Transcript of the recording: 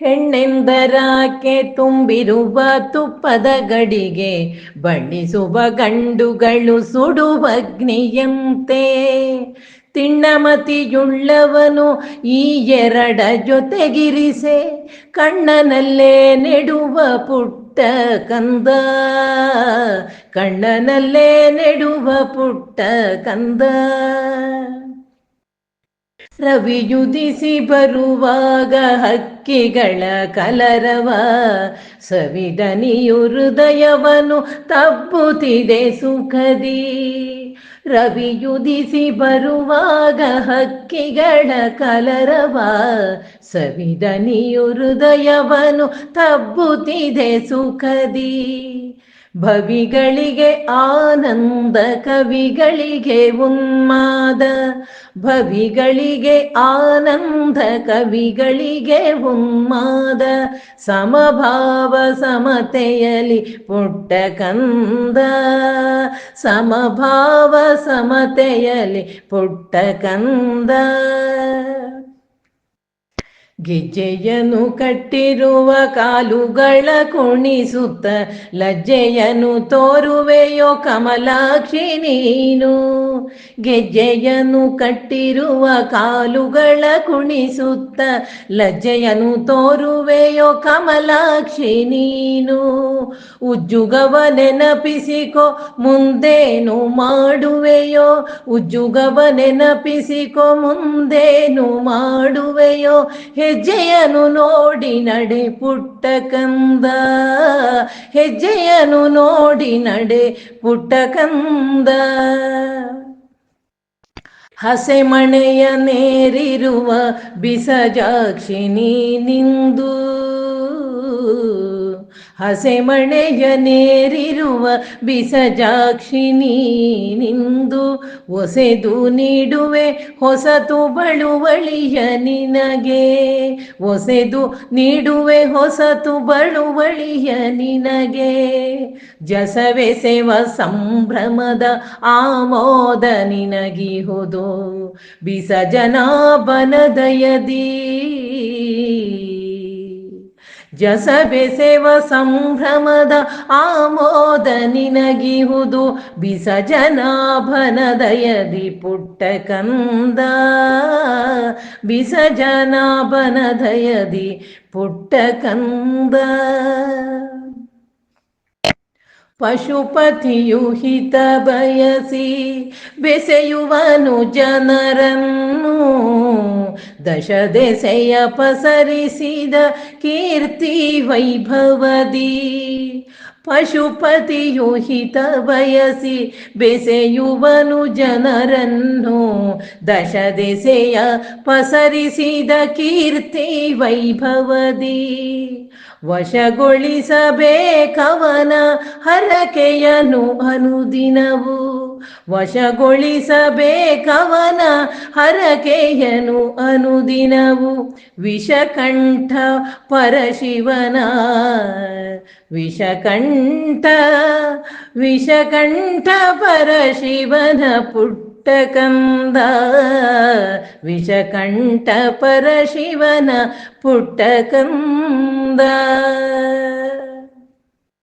ಹೆಣ್ಣೆಂದರಾಕೆ ತುಂಬಿರುವ ತುಪ್ಪದ ಗಡಿಗೆ ಬಣ್ಣಿಸುವ ಗಂಡುಗಳು ಸುಡುವಗ್ನಿಯಂತೆ ತಿಣ್ಣಮತಿಯುಳ್ಳವನು ಈ ಎರಡ ಜೊತೆಗಿರಿಸೆ, ಕಣ್ಣನಲ್ಲೇ ನೆಡುವ ಪುಟ್ಟ ಕಂದ. ಕಣ್ಣನಲ್ಲೇ ನೆಡುವ ಪುಟ್ಟ ಕಂದ. ರವಿಯುದಿಸಿ ಬರುವಾಗ ಹಕ್ಕಿಗಳ ಕಲರವ ಸವಿದನಿಯು ಹೃದಯವನು ತಬ್ಬುತ್ತಿದೆ ಸುಖದಿ. ರವಿಯುದಿಸಿ ಬರುವಾಗ ಹಕ್ಕಿಗಳ ಕಲರವ ಸವಿದನಿಯು ಹೃದಯವನು ತಬ್ಬುತ್ತಿದೆ ಸುಖದಿ. ಭವಿಗಳಿಗೆ ಆನಂದ, ಕವಿಗಳಿಗೆ ಉನ್ಮಾದ. ಭವಿಗಳಿಗೆ ಆನಂದ, ಕವಿಗಳಿಗೆ ಉನ್ಮಾದ. ಸಮಭಾವ ಸಮತೆಯಲಿ ಪುಟ್ಟ ಕಂದ. ಸಮಭಾವ ಸಮತೆಯಲಿ ಪುಟ್ಟ ಕಂದ. ಗೆಜ್ಜೆಯನ್ನು ಕಟ್ಟಿರುವ ಕಾಲುಗಳ ಕುಣಿಸುತ್ತ ಲಜ್ಜೆಯನ್ನು ತೋರುವೆಯೋ ಕಮಲಾಕ್ಷಿ ನೀನು. ಗೆಜ್ಜೆಯನ್ನು ಕಟ್ಟಿರುವ ಕಾಲುಗಳ ಕುಣಿಸುತ್ತ ಲಜ್ಜೆಯನ್ನು ತೋರುವೆಯೋ ಕಮಲಾಕ್ಷಿ ನೀನು. ಉಜ್ಜುಗವ ನೆನಪಿಸಿಕೋ ಮುಂದೇನು ಮಾಡುವೆಯೋ. ಉಜ್ಜುಗವ ನೆನಪಿಸಿಕೋ ಮುಂದೇನು ಮಾಡುವೆಯೋ. ಹೆಜ್ಜೆಯನು ನೋಡಿ ನಡೆ ಪುಟ್ಟ ಕಂದ. ಹೆಜ್ಜೆಯನು ನೋಡಿ ನಡೆ ಪುಟ್ಟ ಕಂದ. ಹಸೆಮಣೆಯ ನೇರಿರುವ ಬಿಸಜಾಕ್ಷಿಣಿ ನಿಂದು. ಹಸೆಮಣೆಯ ನೇರಿರುವ ಬಿಸಜಾಕ್ಷಿಣಿ ನಿಂದು ಒಸೆದು ನೀಡುವೆ ಹೊಸತು ಬಳುವಳಿಯ ನಿನಗೆ. ಒಸೆದು ನೀಡುವೆ ಹೊಸತು ಬಳುವಳಿಯ ನಿನಗೆ. ಜಸವೆಸೆವ ಸಂಭ್ರಮದ ಆಮೋದ ನಿನಗಿಹುದು. ಬಿಸಜನಾಭನದಯದಿ ಜಸಬೆಸೆವ ಸಂಭ್ರಮದ ಆಮೋದ ನಿನಗಿಹುದು ಬಿಸಜನಾಭನದಯದಿ ಪುಟ್ಟ ಕಂದ. ಬಿಸಜನಾಭನದಯದಿ ಪುಟ್ಟ ಕಂದ. ಪಶುಪತಿಯು ಹಿತ ಬಯಸಿ ಬೆಸೆಯುವನು ಜನರನ್ನು ದಶ ದೆಸೆಯ ಪಸರಿಸಿದ ಕೀರ್ತಿ ವೈಭವದಿ ಪಶುಪತಿಯು ಹಿತ ಬಯಸಿ ಬೆಸೆಯುವನು ಜನರನ್ನು ದಶ ದೆಸೆಯ ಪಸರಿಸಿದ ಕೀರ್ತಿ ವೈಭವದಿ ವಶಗೊಳಿಸಬೇಕವನ ಹರಕೆಯನು ಅನುದಿನವು. ವಶಗೊಳಿಸಬೇಕವನ ಹರಕೆಯನು ಅನುದಿನವು. ವಿಷಕಂಠ ಪರಶಿವನ ವಿಷಕಂಠ ವಿಷಕಂಠ ಪರಶಿವನ ಪುಟ್ಟ ಕಂದ ವಿಷಕಂಠ ಪರಶಿವನ ಪುಟ್ಟ ಕಂದ